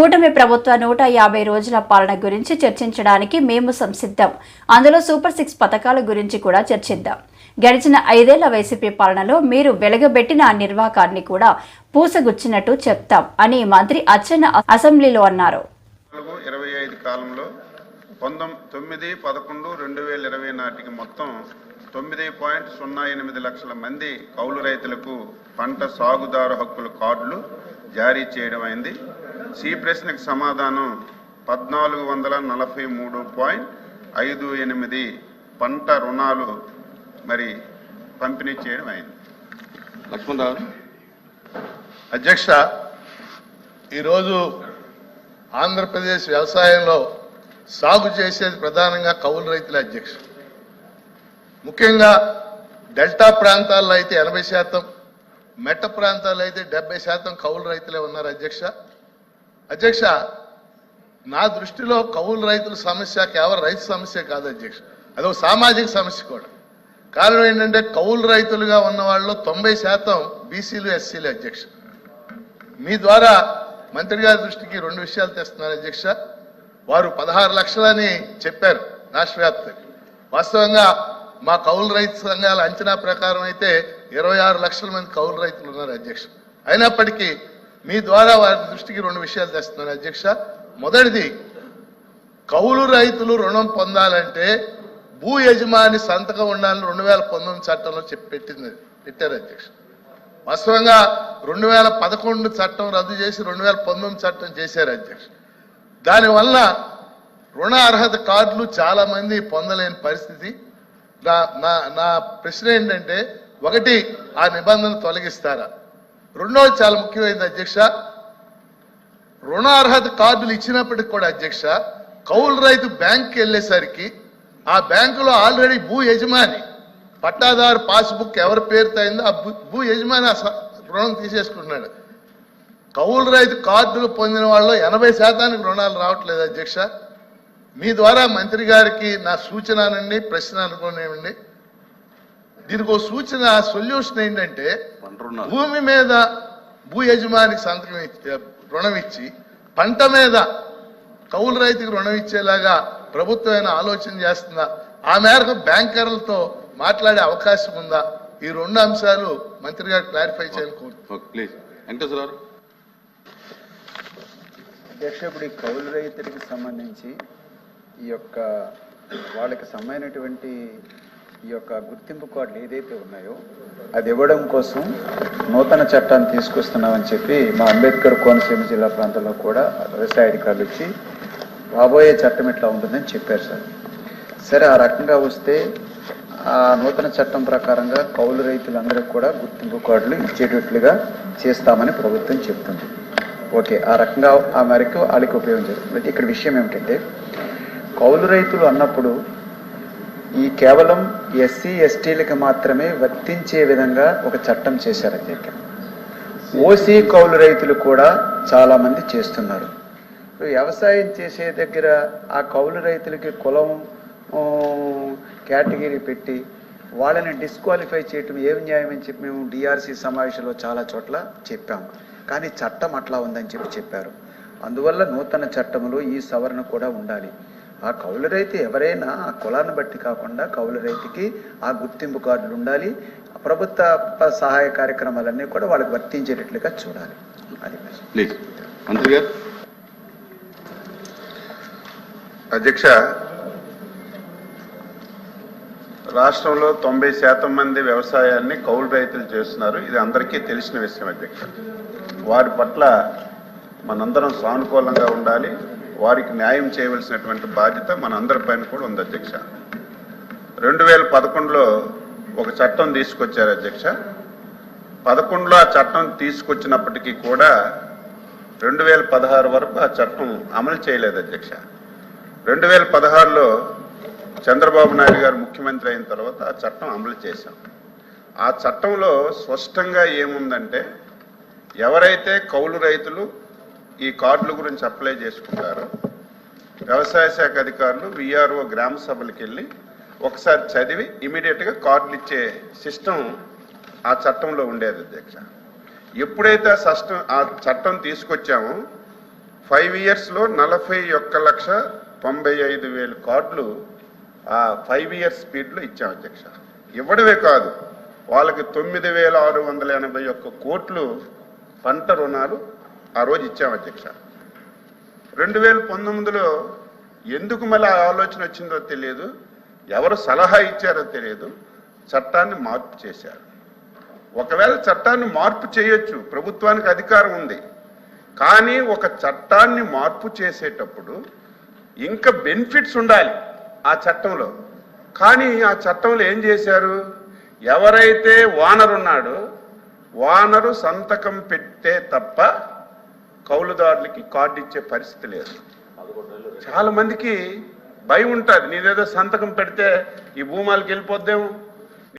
కూటమి ప్రభుత్వ నూట యాభై రోజుల పాలన గురించి చర్చించడానికి మేము సంసిద్ధం. అందులో సూపర్ సిక్స్ పథకాల గురించి కూడా చర్చిద్దాం. గడిచిన ఐదేళ్ళ వైసీపీ పాలనలో మీరు వెలగబెట్టిన ఆ నిర్వాకాన్ని కూడా పూసగుచ్చినట్టు చెప్తాం అని మంత్రి అచ్చెన్న అసెంబ్లీలో అన్నారు. ఇరవై ఐదు కాలంలో తొమ్మిది పదకొండు రెండు వేల ఇరవై నాటికి మొత్తం తొమ్మిది పాయింట్ సున్నా ఎనిమిది లక్షల మంది కౌలు రైతులకు పంట సాగుదారు హక్కుల కార్డులు జారీ చేయడం అయింది. సి ప్రశ్నకు సమాధానం పద్నాలుగు వందల నలభై మూడు పాయింట్ ఐదు ఎనిమిది పంట రుణాలు మరి పంపిణీ చేయడం అయింది. లక్ష్మణరావు. అధ్యక్ష ఈరోజు ఆంధ్రప్రదేశ్ వ్యవసాయంలో సాగు చేసేది ప్రధానంగా కౌలు రైతుల అధ్యక్ష. ముఖ్యంగా డెల్టా ప్రాంతాల్లో అయితే ఎనభై శాతం మెట్ట ప్రాంతాల్లో అయితే డెబ్బై శాతం కౌలు రైతులే ఉన్నారు అధ్యక్ష. అధ్యక్ష నా దృష్టిలో కౌలు రైతుల సమస్య కేవలం రైతు సమస్య కాదు అధ్యక్ష. అదొక సామాజిక సమస్య కూడా. కారణం ఏంటంటే కౌలు రైతులుగా ఉన్న వాళ్ళు తొంభై శాతం బీసీలు ఎస్సీలు అధ్యక్ష. మీ ద్వారా మంత్రి గారి దృష్టికి రెండు విషయాలు తెస్తున్నారు అధ్యక్ష. వారు పదహారు లక్షలని చెప్పారు రాష్ట్రవ్యాప్తంగా వాస్తవంగా మా కౌలు రైతు సంఘాల అంచనా ప్రకారం అయితే ఇరవై ఆరు లక్షల మంది కౌలు రైతులు ఉన్నారు అధ్యక్ష. అయినప్పటికీ మీ ద్వారా వారి దృష్టికి రెండు విషయాలు తెస్తున్నాను అధ్యక్ష. మొదటిది కౌలు రైతులు రుణం పొందాలంటే భూ యజమాని సంతకం ఉండాలని రెండు వేల పంతొమ్మిది చట్టంలో చెప్పి పెట్టింది పెట్టారు అధ్యక్ష. వాస్తవంగా రెండు వేల పదకొండు చట్టం రద్దు చేసి రెండు వేల పంతొమ్మిది చట్టం చేశారు అధ్యక్ష. దానివల్ల రుణ అర్హత కార్డులు చాలా మంది పొందలేని పరిస్థితి. నా నా నా ప్రశ్న ఏంటంటే ఒకటి ఆ నిబంధన తొలగిస్తారా? రెండవది చాలా ముఖ్యమైనది అధ్యక్ష. రుణ అర్హత కార్డులు ఇచ్చినప్పటికి కూడా అధ్యక్ష కౌలు రైతు బ్యాంక్కి వెళ్ళేసరికి ఆ బ్యాంకులో ఆల్రెడీ భూ యజమాని పట్టాదారు పాస్బుక్ ఎవరి పేరుతో అయిందో ఆ భూ- భూ యజమాని ఆ స- రుణం తీసేసుకుంటున్నాడు. కౌలు రైతు కార్డులు పొందిన వాళ్ళు ఎనభై శాతానికి రుణాలు రావట్లేదు అధ్యక్ష. మీ ద్వారా మంత్రి గారికి నా సూచన అనండి ప్రశ్న అనుకోనివ్వండి. దీనికి ఒక సూచన సొల్యూషన్ ఏంటంటే భూమి మీద భూ యజమానికి సంతకం ఇచ్చి రుణం ఇచ్చి పంట మీద కౌలు రైతుకు రుణం ఇచ్చేలాగా ప్రభుత్వం ఆలోచన చేస్తుందా? ఆ మేరకు బ్యాంకర్లతో మాట్లాడే అవకాశం ఉందా? ఈ రెండు అంశాలు మంత్రి గారు క్లారిఫై చేయాలని కోరుతున్నాను ఓకే ప్లీజ్ వెంకటేశ్వరరావు అధ్యక్ష ఇప్పుడు ఈ కౌలు రైతులకు సంబంధించి ఈ యొక్క వాళ్ళకి సంబంధించినటువంటి ఈ యొక్క గుర్తింపు కార్డులు ఏదైతే ఉన్నాయో అది ఇవ్వడం కోసం నూతన చట్టాన్ని తీసుకొస్తున్నామని చెప్పి మా అంబేద్కర్ కోనసీమ జిల్లా ప్రాంతంలో కూడా వ్యవసాయ అధికారులు ఇచ్చి రాబోయే చట్టం ఇట్లా ఉంటుందని చెప్పారు సార్. సరే ఆ రకంగా వస్తే ఆ నూతన చట్టం ప్రకారంగా కౌలు రైతులందరికీ కూడా గుర్తింపు కార్డులు ఇచ్చేటట్లుగా చేస్తామని ప్రభుత్వం చెప్తుంది. ఓకే ఆ రకంగా ఆ మేరకు వాళ్ళకి ఉపయోగించారు ఇక్కడ విషయం ఏమిటంటే కౌలు రైతులు అన్నప్పుడు ఈ కేవలం ఎస్సీ ఎస్టీలకు మాత్రమే వర్తించే విధంగా ఒక చట్టం చేశారు అధ్యక్ష ఓసీ కౌలు రైతులు కూడా చాలా మంది చేస్తున్నారు. వ్యవసాయం చేసే దగ్గర ఆ కౌలు రైతులకి కులం కేటగిరీ పెట్టి వాళ్ళని డిస్క్వాలిఫై చేయటం ఏం న్యాయం అని చెప్పి మేము డిఆర్సీ సమావేశంలో చాలా చోట్ల చెప్పాము కానీ చట్టం అట్లా ఉందని చెప్పి చెప్పారు. అందువల్ల నూతన చట్టంలో ఈ సవరణ కూడా ఉండాలి. ఆ కౌలు రైతు ఎవరైనా ఆ కులాన్ని బట్టి కాకుండా కౌలు రైతుకి ఆ గుర్తింపు కార్డులు ఉండాలి ప్రభుత్వ సహాయ కార్యక్రమాలన్నీ కూడా వాళ్ళకి వర్తించేటట్లుగా చూడాలి. అది ప్లీజ్. మంత్రి గారు. అధ్యక్ష రాష్ట్రంలో తొంభై శాతం మంది వ్యవసాయాన్ని కౌలు రైతులు చేస్తున్నారు. ఇది అందరికీ తెలిసిన విషయం అధ్యక్ష. వారి పట్ల మనందరం సానుకూలంగా ఉండాలి. వారికి న్యాయం చేయవలసినటువంటి బాధ్యత మన అందరిపైన కూడా ఉంది అధ్యక్ష. రెండు వేల పదకొండులో ఒక చట్టం తీసుకొచ్చారు అధ్యక్ష. పదకొండులో ఆ చట్టం తీసుకొచ్చినప్పటికీ కూడా రెండు వేల పదహారు వరకు ఆ చట్టం అమలు చేయలేదు అధ్యక్ష. రెండు వేల పదహారులో చంద్రబాబు నాయుడు గారు ముఖ్యమంత్రి అయిన తర్వాత ఆ చట్టం అమలు చేశాం. ఆ చట్టంలో స్పష్టంగా ఏముందంటే ఎవరైతే కౌలు రైతులు ఈ కార్డుల గురించి అప్లై చేసుకుంటారో. వ్యవసాయ శాఖ అధికారులు విఆర్ఓ గ్రామ సభలకు వెళ్ళి ఒకసారి చదివి ఇమీడియట్గా కార్డులు ఇచ్చే సిస్టమ్ ఆ చట్టంలో ఉండేది అధ్యక్ష. ఎప్పుడైతే ఆ సిస్టమ్ ఆ చట్టం తీసుకొచ్చామో ఫైవ్ ఇయర్స్లో నలభై ఒక్క లక్ష తొంభై ఐదు వేలు కార్డులు ఆ ఫైవ్ ఇయర్స్ స్పీడ్లో ఇచ్చాం అధ్యక్ష. ఇవ్వడమే కాదు వాళ్ళకి తొమ్మిది వేల ఆరు వందల ఎనభై ఒక్క కోట్లు పంట రుణాలు ఆ రోజు ఇచ్చాం అధ్యక్ష. రెండు వేల పంతొమ్మిదిలో ఎందుకు మళ్ళీ ఆలోచన వచ్చిందో తెలియదు. ఎవరు సలహా ఇచ్చారో తెలియదు. చట్టాన్ని మార్పు చేశారు. ఒకవేళ చట్టాన్ని మార్పు చేయొచ్చు ప్రభుత్వానికి అధికారం ఉంది. కానీ ఒక చట్టాన్ని మార్పు చేసేటప్పుడు ఇంకా బెనిఫిట్స్ ఉండాలి ఆ చట్టంలో. కానీ ఆ చట్టంలో ఏం చేశారు? ఎవరైతే వానర్ ఉన్నాడో వానరు సంతకం పెట్టే తప్ప కౌలుదారులకి కార్డు ఇచ్చే పరిస్థితి లేదు. చాలా మందికి భయం ఉంటుంది. నీదేదో సంతకం పెడితే ఈ భూమాలకి వెళ్ళిపోద్దేమో.